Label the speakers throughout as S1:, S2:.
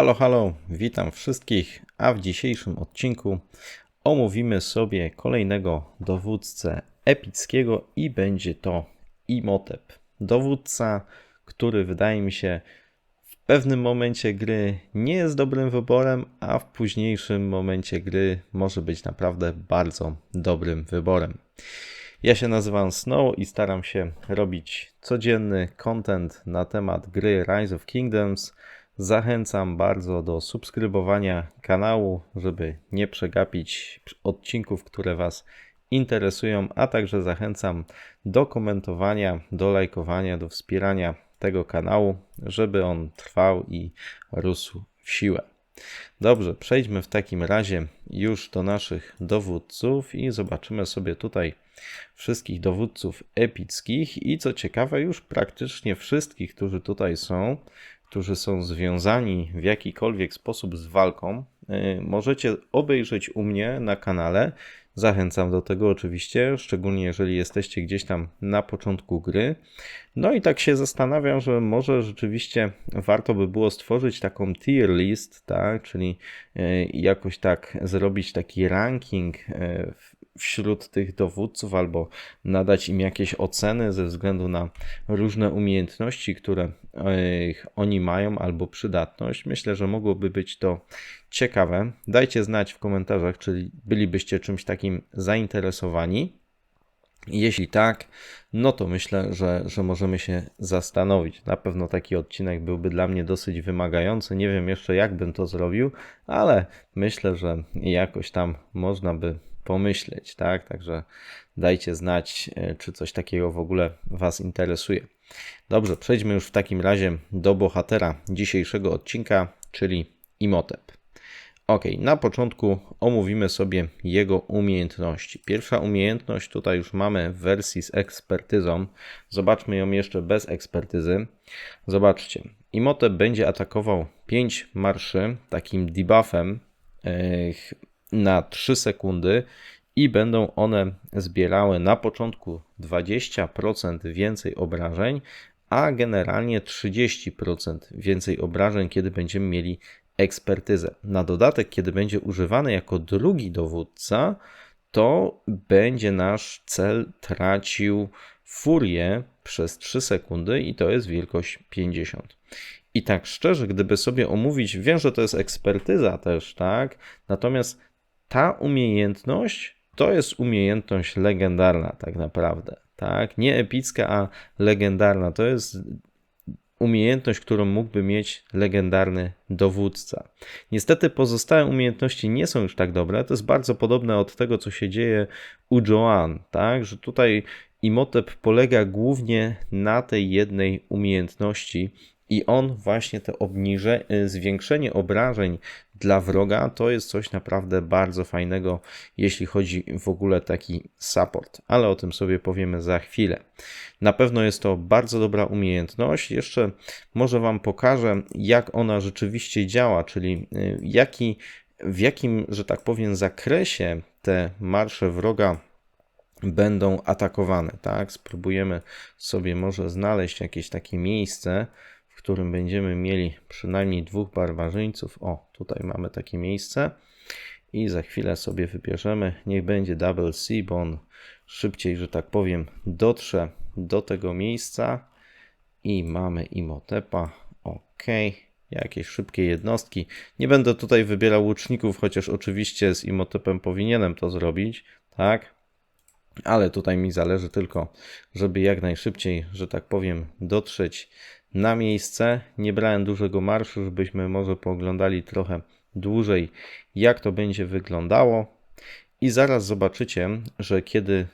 S1: Halo, halo, witam wszystkich, a w dzisiejszym odcinku omówimy sobie kolejnego dowódcę epickiego i będzie to Imhotep. Dowódca, który wydaje mi się w pewnym momencie gry nie jest dobrym wyborem, a w późniejszym momencie gry może być naprawdę bardzo dobrym wyborem. Ja się nazywam Snow i staram się robić codzienny content na temat gry Rise of Kingdoms. Zachęcam bardzo do subskrybowania kanału, żeby nie przegapić odcinków, które Was interesują, a także zachęcam do komentowania, do lajkowania, do wspierania tego kanału, żeby on trwał i rósł w siłę. Dobrze, przejdźmy w takim razie już do naszych dowódców i zobaczymy sobie tutaj wszystkich dowódców epickich i co ciekawe, już praktycznie wszystkich, którzy tutaj są, którzy są związani w jakikolwiek sposób z walką, y, możecie obejrzeć u mnie na kanale. Zachęcam do tego oczywiście, szczególnie jeżeli jesteście gdzieś tam na początku gry. No i tak się zastanawiam, że może rzeczywiście warto by było stworzyć taką tier list, tak, czyli y, jakoś tak zrobić taki ranking y, wśród tych dowódców, albo nadać im jakieś oceny ze względu na różne umiejętności, które oni mają, albo przydatność. Myślę, że mogłoby być to ciekawe. Dajcie znać w komentarzach, czy bylibyście czymś takim zainteresowani. Jeśli tak, no to myślę, że, że możemy się zastanowić. Na pewno taki odcinek byłby dla mnie dosyć wymagający. Nie wiem jeszcze, jak bym to zrobił, ale myślę, że jakoś tam można by pomyśleć, tak? Także dajcie znać, e, czy coś takiego w ogóle Was interesuje. Dobrze, przejdźmy już w takim razie do bohatera dzisiejszego odcinka, czyli Imhotep. Ok, na początku omówimy sobie jego umiejętności. Pierwsza umiejętność tutaj już mamy w wersji z ekspertyzą. Zobaczmy ją jeszcze bez ekspertyzy. Zobaczcie, Imhotep będzie atakował 5 marszy takim debuffem na 3 sekundy i będą one zbierały na początku 20% więcej obrażeń, a generalnie 30% więcej obrażeń, kiedy będziemy mieli ekspertyzę. Na dodatek, kiedy będzie używany jako drugi dowódca, to będzie nasz cel tracił furię przez 3 sekundy i to jest wielkość 50. I tak szczerze, gdyby sobie omówić, wiem, że to jest ekspertyza też, tak? Natomiast ta umiejętność to jest umiejętność legendarna, tak naprawdę. Tak? Nie epicka, a legendarna. To jest umiejętność, którą mógłby mieć legendarny dowódca. Niestety pozostałe umiejętności nie są już tak dobre. To jest bardzo podobne od tego, co się dzieje u Joan, tak? Że tutaj Imhotep polega głównie na tej jednej umiejętności i on właśnie to obniże, y, zwiększenie obrażeń dla wroga to jest coś naprawdę bardzo fajnego, jeśli chodzi w ogóle taki support, ale o tym sobie powiemy za chwilę. Na pewno jest to bardzo dobra umiejętność. Jeszcze może Wam pokażę, jak ona rzeczywiście działa, czyli y, jaki, w jakim, że tak powiem, zakresie te marsze wroga będą atakowane. Tak? Spróbujemy sobie może znaleźć jakieś takie miejsce, którym będziemy mieli przynajmniej dwóch barbarzyńców. O, tutaj mamy takie miejsce. I za chwilę sobie wybierzemy. Niech będzie Double C, bo on szybciej, że tak powiem, dotrze do tego miejsca. I mamy Imotepa. Ok. Jakieś szybkie jednostki. Nie będę tutaj wybierał łuczników, chociaż oczywiście z Imotepem powinienem to zrobić. Tak. Ale tutaj mi zależy tylko, żeby jak najszybciej, że tak powiem, dotrzeć na miejsce. Nie brałem dużego marszu, żebyśmy może pooglądali trochę dłużej, jak to będzie wyglądało. I zaraz zobaczycie, że kiedy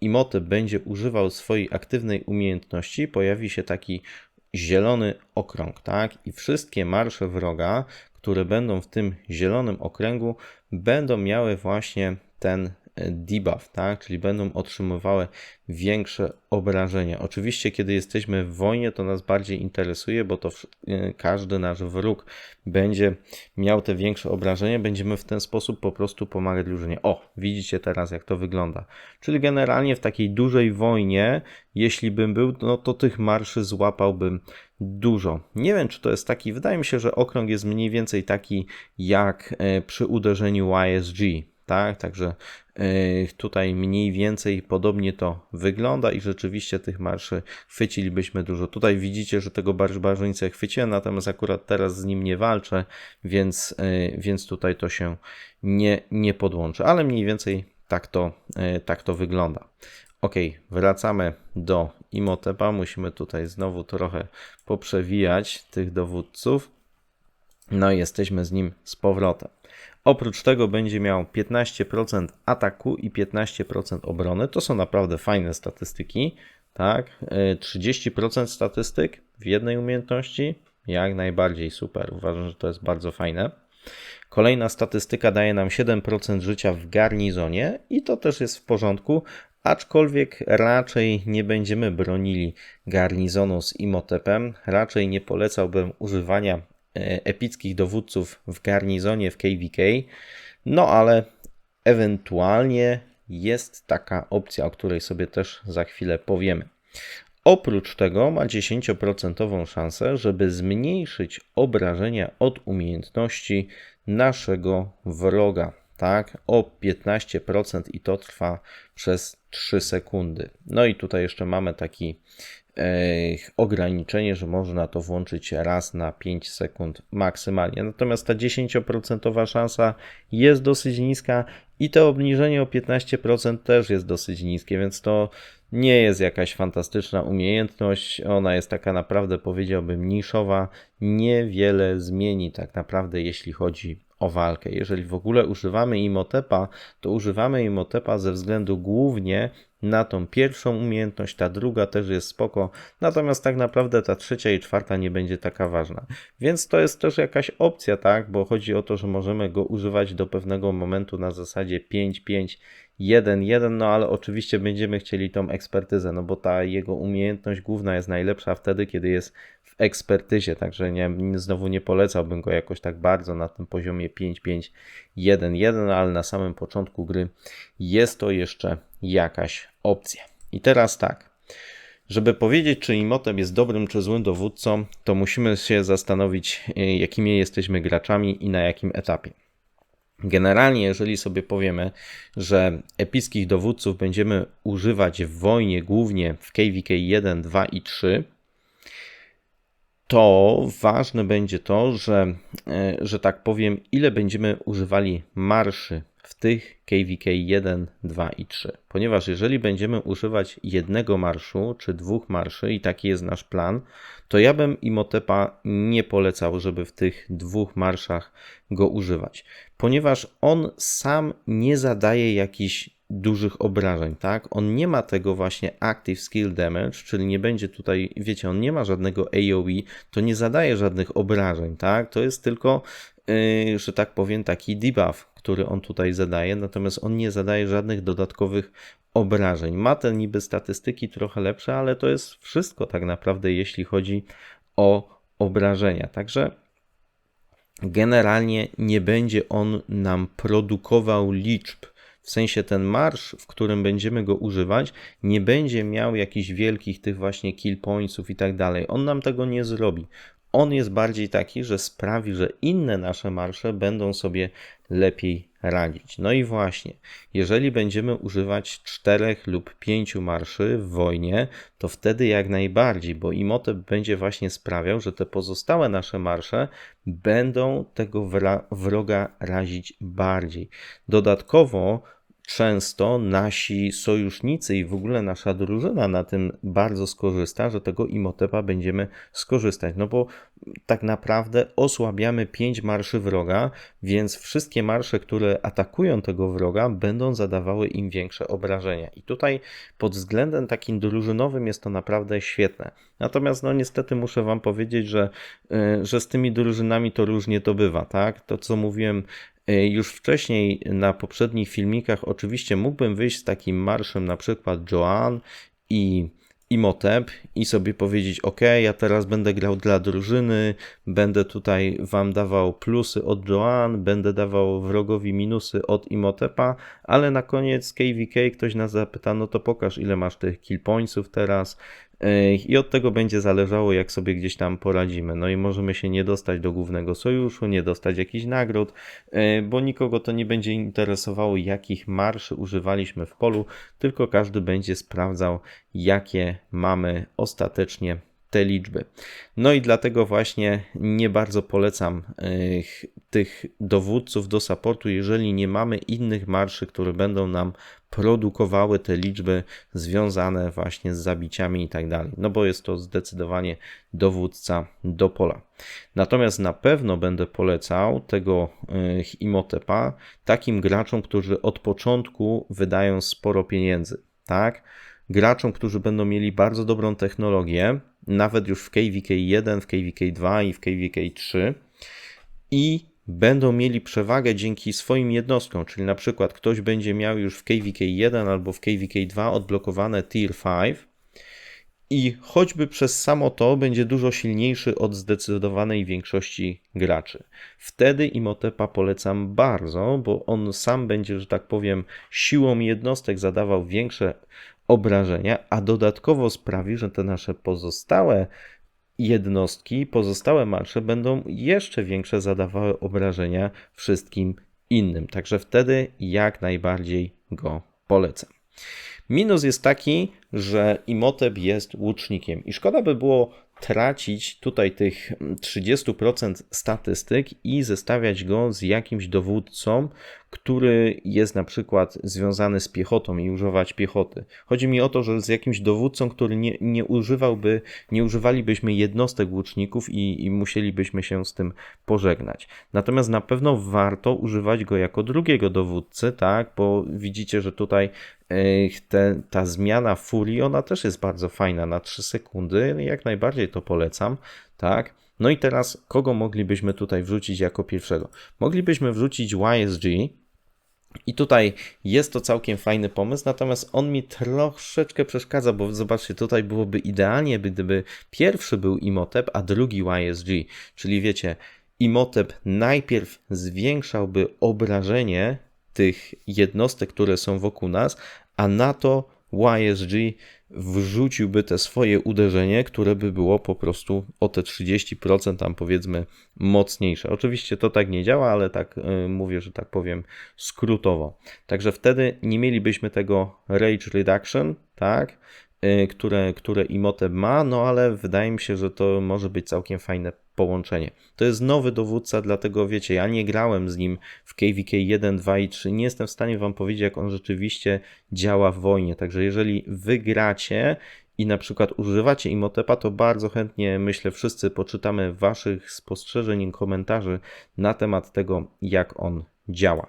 S1: Imhotep będzie używał swojej aktywnej umiejętności, pojawi się taki zielony okrąg, tak? I wszystkie marsze wroga, które będą w tym zielonym okręgu, będą miały właśnie ten debuff, tak? Czyli będą otrzymywały większe obrażenia. Oczywiście, kiedy jesteśmy w wojnie, to nas bardziej interesuje, bo to e, każdy nasz wróg będzie miał te większe obrażenia. Będziemy w ten sposób po prostu pomagać drużynie. O, widzicie teraz, jak to wygląda. Czyli generalnie w takiej dużej wojnie, jeśli bym był, no to tych marszy złapałbym dużo. Nie wiem, czy to jest taki, wydaje mi się, że okrąg jest mniej więcej taki jak e, przy uderzeniu YSG, tak? Także e, tutaj mniej więcej podobnie to wygląda i rzeczywiście tych marszy chwycilibyśmy dużo. Tutaj widzicie, że tego barbarzyńcę chwyciłem, natomiast akurat teraz z nim nie walczę, więc, e, więc tutaj to się nie, nie podłączy, ale mniej więcej tak to, tak to wygląda. Ok, wracamy do Imotepa. Musimy tutaj znowu trochę poprzewijać tych dowódców. No i jesteśmy z nim z powrotem. Oprócz tego będzie miał 15% ataku i 15% obrony. To są naprawdę fajne statystyki. Tak, 30% e, statystyk w jednej umiejętności. Jak najbardziej super. Uważam, że to jest bardzo fajne. Kolejna statystyka daje nam 7% życia w garnizonie i to też jest w porządku, Aczkolwiek raczej nie będziemy bronili garnizonu z Imotepem, raczej nie polecałbym używania epickich dowódców w garnizonie w KVK, no ale ewentualnie jest taka opcja, o której sobie też za chwilę powiemy. Oprócz tego ma 10% szansę, żeby zmniejszyć obrażenia od umiejętności naszego wroga tak, o 15% i to trwa przez 3 sekundy. No i tutaj jeszcze mamy taki e, ograniczenie, że można to włączyć raz na 5 sekund maksymalnie. Natomiast ta 10% szansa jest dosyć niska i to obniżenie o 15% też jest dosyć niskie, więc to nie jest jakaś fantastyczna umiejętność. Ona jest taka naprawdę, powiedziałbym, niszowa. Niewiele zmieni tak naprawdę, jeśli chodzi o walkę. Jeżeli w ogóle używamy Imotepa, to używamy Imotepa ze względu głównie na tą pierwszą umiejętność, ta druga też jest spoko, natomiast tak naprawdę ta trzecia i czwarta nie będzie taka ważna. Więc to jest też jakaś opcja, tak, bo chodzi o to, że możemy go używać do pewnego momentu na zasadzie 5-5 1-1, no ale oczywiście będziemy chcieli tą ekspertyzę, no bo ta jego umiejętność główna jest najlepsza wtedy, kiedy jest ekspertyzie, także nie, znowu nie polecałbym go jakoś tak bardzo na tym poziomie 5-5-1-1, ale na samym początku gry jest to jeszcze jakaś opcja. I teraz tak, żeby powiedzieć, czy Imhotep jest dobrym czy złym dowódcą, to musimy się zastanowić, e, jakimi jesteśmy graczami i na jakim etapie. Generalnie, jeżeli sobie powiemy, że epickich dowódców będziemy używać w wojnie głównie w KVK 1, 2 i 3, to ważne będzie to, że, e, że tak powiem, ile będziemy używali marszy w tych KVK 1, 2 i 3. Ponieważ jeżeli będziemy używać jednego marszu czy dwóch marszy i taki jest nasz plan, to ja bym Imotepa nie polecał, żeby w tych dwóch marszach go używać, ponieważ on sam nie zadaje jakichś dużych obrażeń, tak? On nie ma tego właśnie active skill damage, czyli nie będzie tutaj, wiecie, on nie ma żadnego AoE, to nie zadaje żadnych obrażeń, tak? To jest tylko, yy, że tak powiem, taki debuff, który on tutaj zadaje, natomiast on nie zadaje żadnych dodatkowych obrażeń. Ma te niby statystyki trochę lepsze, ale to jest wszystko tak naprawdę, jeśli chodzi o obrażenia. Także generalnie nie będzie on nam produkował liczb. W sensie ten marsz, w którym będziemy go używać, nie będzie miał jakichś wielkich tych właśnie kill pointsów i tak dalej. On nam tego nie zrobi on jest bardziej taki, że sprawi, że inne nasze marsze będą sobie lepiej radzić. No i właśnie, jeżeli będziemy używać czterech lub pięciu marszy w wojnie, to wtedy jak najbardziej, bo Imhotep będzie właśnie sprawiał, że te pozostałe nasze marsze będą tego wroga razić bardziej. Dodatkowo często nasi sojusznicy i w ogóle nasza drużyna na tym bardzo skorzysta, że tego Imotepa będziemy skorzystać. No bo tak naprawdę osłabiamy 5 marszy wroga, więc wszystkie marsze, które atakują tego wroga, będą zadawały im większe obrażenia. I tutaj pod względem takim drużynowym jest to naprawdę świetne. Natomiast no niestety muszę wam powiedzieć, że, y, że z tymi drużynami to różnie to bywa, tak? To co mówiłem już wcześniej na poprzednich filmikach oczywiście mógłbym wyjść z takim marszem na przykład Joan i Imotep i sobie powiedzieć: OK, ja teraz będę grał dla drużyny, będę tutaj wam dawał plusy od Joan, będę dawał wrogowi minusy od Imotepa, ale na koniec KVK ktoś nas zapyta: No to pokaż, ile masz tych kill pointsów teraz, i od tego będzie zależało, jak sobie gdzieś tam poradzimy. No i możemy się nie dostać do głównego sojuszu, nie dostać jakichś nagród, e, bo nikogo to nie będzie interesowało, jakich marszy używaliśmy w polu, tylko każdy będzie sprawdzał, jakie mamy ostatecznie te liczby. No i dlatego właśnie nie bardzo polecam tych dowódców do supportu, jeżeli nie mamy innych marszy, które będą nam produkowały te liczby związane właśnie z zabiciami i tak dalej. No bo jest to zdecydowanie dowódca do pola. Natomiast na pewno będę polecał tego Imotepa takim graczom, którzy od początku wydają sporo pieniędzy, tak? Graczom, którzy będą mieli bardzo dobrą technologię, nawet już w KVK 1, w KVK 2 i w KVK 3 i będą mieli przewagę dzięki swoim jednostkom, czyli na przykład ktoś będzie miał już w KVK 1 albo w KVK 2 odblokowane Tier 5 i choćby przez samo to będzie dużo silniejszy od zdecydowanej większości graczy. Wtedy Imotepa polecam bardzo, bo on sam będzie, że tak powiem, siłą jednostek zadawał większe obrażenia, a dodatkowo sprawi, że te nasze pozostałe jednostki, pozostałe marsze będą jeszcze większe zadawały obrażenia wszystkim innym. Także wtedy jak najbardziej go polecam. Minus jest taki, że Imotep jest łucznikiem i szkoda by było tracić tutaj tych 30% statystyk i zestawiać go z jakimś dowódcą, który jest na przykład związany z piechotą i używać piechoty. Chodzi mi o to, że z jakimś dowódcą, który nie, nie używałby, nie używalibyśmy jednostek łuczników i, i musielibyśmy się z tym pożegnać. Natomiast na pewno warto używać go jako drugiego dowódcy, tak, bo widzicie, że tutaj e, te, ta zmiana furii, ona też jest bardzo fajna na 3 sekundy, jak najbardziej to polecam, tak. No i teraz kogo moglibyśmy tutaj wrzucić jako pierwszego? Moglibyśmy wrzucić YSG, i tutaj jest to całkiem fajny pomysł, natomiast on mi troszeczkę przeszkadza, bo zobaczcie, tutaj byłoby idealnie, gdyby pierwszy był Imotep, a drugi YSG. Czyli wiecie, Imotep najpierw zwiększałby obrażenie tych jednostek, które są wokół nas, a na to YSG wrzuciłby te swoje uderzenie, które by było po prostu o te 30% tam powiedzmy mocniejsze. Oczywiście to tak nie działa, ale tak y, mówię, że tak powiem skrótowo. Także wtedy nie mielibyśmy tego rage reduction, tak, y, które, które Imhotep ma, no ale wydaje mi się, że to może być całkiem fajne połączenie. To jest nowy dowódca, dlatego wiecie, ja nie grałem z nim w KVK 1, 2 i 3. Nie jestem w stanie wam powiedzieć, jak on rzeczywiście działa w wojnie. Także jeżeli wygracie i na przykład używacie Imotepa, to bardzo chętnie, myślę, wszyscy poczytamy waszych spostrzeżeń i komentarzy na temat tego, jak on działa.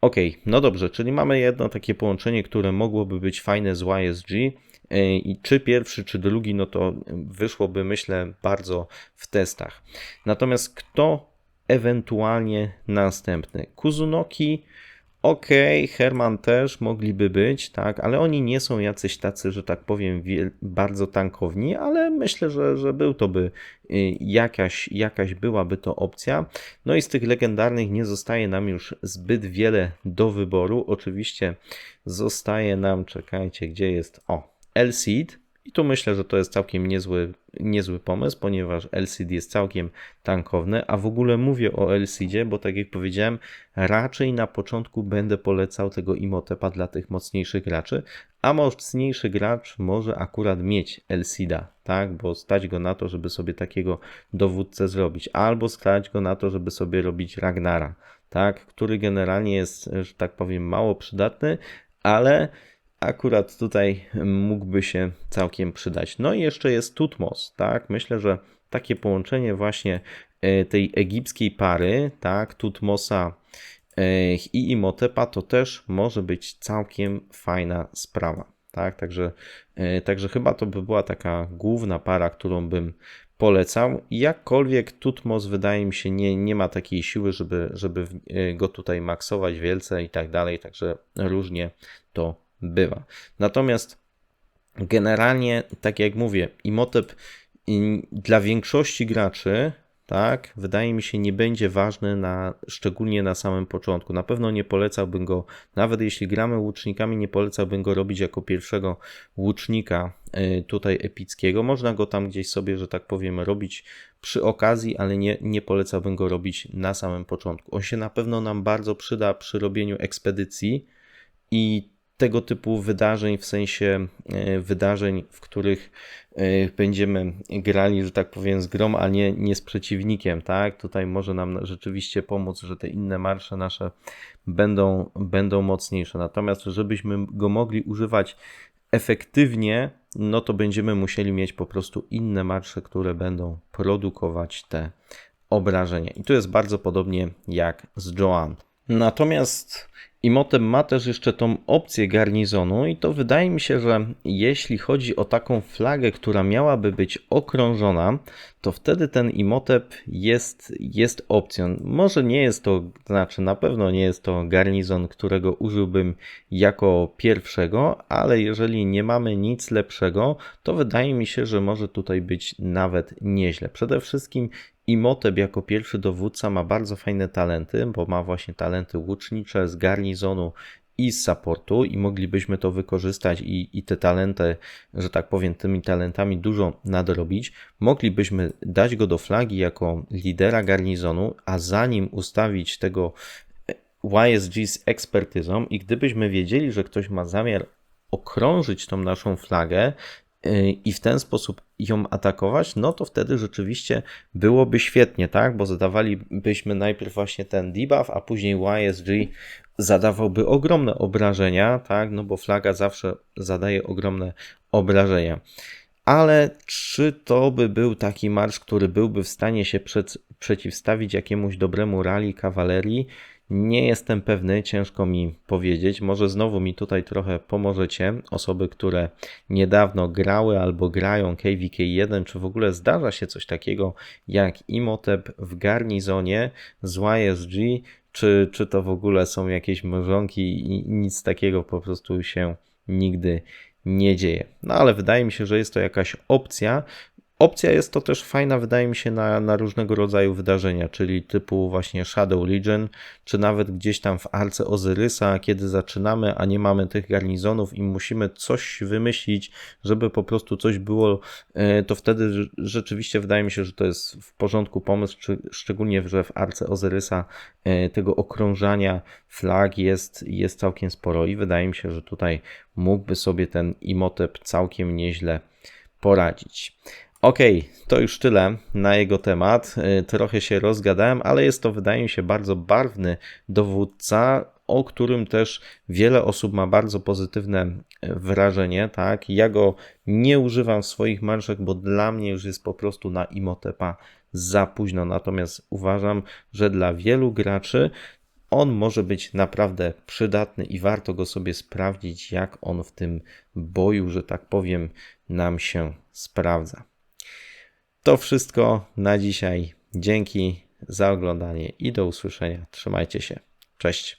S1: Ok, no dobrze, czyli mamy jedno takie połączenie, które mogłoby być fajne z YSG. E, I czy pierwszy, czy drugi, no to wyszłoby, myślę, bardzo w testach. Natomiast kto ewentualnie następny? Kuzunoki, ok, Herman też mogliby być, tak, ale oni nie są jacyś tacy, że tak powiem, bardzo tankowni, ale myślę, że, że był to by y, jakaś, jakaś byłaby to opcja. No i z tych legendarnych nie zostaje nam już zbyt wiele do wyboru. Oczywiście zostaje nam, czekajcie, gdzie jest, o, LCD. I tu myślę, że to jest całkiem niezły, niezły pomysł, ponieważ LCD jest całkiem tankowny, a w ogóle mówię o LCD, bo tak jak powiedziałem, raczej na początku będę polecał tego Imotepa dla tych mocniejszych graczy, a mocniejszy gracz może akurat mieć LCD, tak, bo stać go na to, żeby sobie takiego dowódcę zrobić, albo stać go na to, żeby sobie robić Ragnara, tak, który generalnie jest, że tak powiem, mało przydatny, ale akurat tutaj mógłby się całkiem przydać. No i jeszcze jest Tutmos, tak? Myślę, że takie połączenie właśnie e, tej egipskiej pary, tak, Tutmosa e, i Imotepa to też może być całkiem fajna sprawa. Tak, także, e, także chyba to by była taka główna para, którą bym polecał. Jakkolwiek Tutmos wydaje mi się nie, nie ma takiej siły, żeby, żeby go tutaj maksować wielce i tak dalej, także różnie to bywa. Natomiast generalnie, tak jak mówię, Imhotep i dla większości graczy, tak, wydaje mi się, nie będzie ważny na, szczególnie na samym początku. Na pewno nie polecałbym go, nawet jeśli gramy łucznikami, nie polecałbym go robić jako pierwszego łucznika y, tutaj epickiego. Można go tam gdzieś sobie, że tak powiem, robić przy okazji, ale nie, nie polecałbym go robić na samym początku. On się na pewno nam bardzo przyda przy robieniu ekspedycji i tego typu wydarzeń, w sensie e, wydarzeń, w których e, będziemy grali, że tak powiem, z grom, a nie, nie z przeciwnikiem, tak? Tutaj może nam rzeczywiście pomóc, że te inne marsze nasze będą, będą mocniejsze. Natomiast, żebyśmy go mogli używać efektywnie, no to będziemy musieli mieć po prostu inne marsze, które będą produkować te obrażenia. I tu jest bardzo podobnie jak z Joan. Natomiast Imhotep ma też jeszcze tą opcję garnizonu i to wydaje mi się, że jeśli chodzi o taką flagę, która miałaby być okrążona, to wtedy ten Imhotep jest, jest opcją. Może nie jest to, znaczy na pewno nie jest to garnizon, którego użyłbym jako pierwszego, ale jeżeli nie mamy nic lepszego, to wydaje mi się, że może tutaj być nawet nieźle. Przede wszystkim Imhotep jako pierwszy dowódca ma bardzo fajne talenty, bo ma właśnie talenty łucznicze z garnizonu i z supportu i moglibyśmy to wykorzystać i, i te talenty, że tak powiem, tymi talentami dużo nadrobić. Moglibyśmy dać go do flagi jako lidera garnizonu, a zanim ustawić tego YSG z ekspertyzą i gdybyśmy wiedzieli, że ktoś ma zamiar okrążyć tą naszą flagę, i w ten sposób ją atakować, no to wtedy rzeczywiście byłoby świetnie, tak? Bo zadawalibyśmy najpierw właśnie ten debuff, a później YSG zadawałby ogromne obrażenia, tak? No bo flaga zawsze zadaje ogromne obrażenia. Ale czy to by był taki marsz, który byłby w stanie się przed, przeciwstawić jakiemuś dobremu rally kawalerii? Nie jestem pewny, ciężko mi powiedzieć. Może znowu mi tutaj trochę pomożecie. Osoby, które niedawno grały albo grają KVK1, czy w ogóle zdarza się coś takiego jak Imhotep w garnizonie z YSG, czy, czy to w ogóle są jakieś mrzonki i nic takiego po prostu się nigdy nie dzieje. No ale wydaje mi się, że jest to jakaś opcja. Opcja jest to też fajna, wydaje mi się, na, na różnego rodzaju wydarzenia, czyli typu właśnie Shadow Legion, czy nawet gdzieś tam w Arce Ozyrysa, kiedy zaczynamy, a nie mamy tych garnizonów i musimy coś wymyślić, żeby po prostu coś było, e, to wtedy rze- rzeczywiście wydaje mi się, że to jest w porządku pomysł, czy, szczególnie, że w Arce Ozyrysa e, tego okrążania flag jest, jest całkiem sporo i wydaje mi się, że tutaj mógłby sobie ten Imhotep całkiem nieźle poradzić. Okej, to już tyle na jego temat. Y, Trochę się rozgadałem, ale jest to, wydaje mi się, bardzo barwny dowódca, o którym też wiele osób ma bardzo pozytywne y, wrażenie. Tak? Ja go nie używam w swoich marszach, bo dla mnie już jest po prostu na Imotepa za późno. Natomiast uważam, że dla wielu graczy on może być naprawdę przydatny i warto go sobie sprawdzić, jak on w tym boju, że tak powiem, nam się sprawdza. To wszystko na dzisiaj. Dzięki za oglądanie i do usłyszenia. Trzymajcie się. Cześć.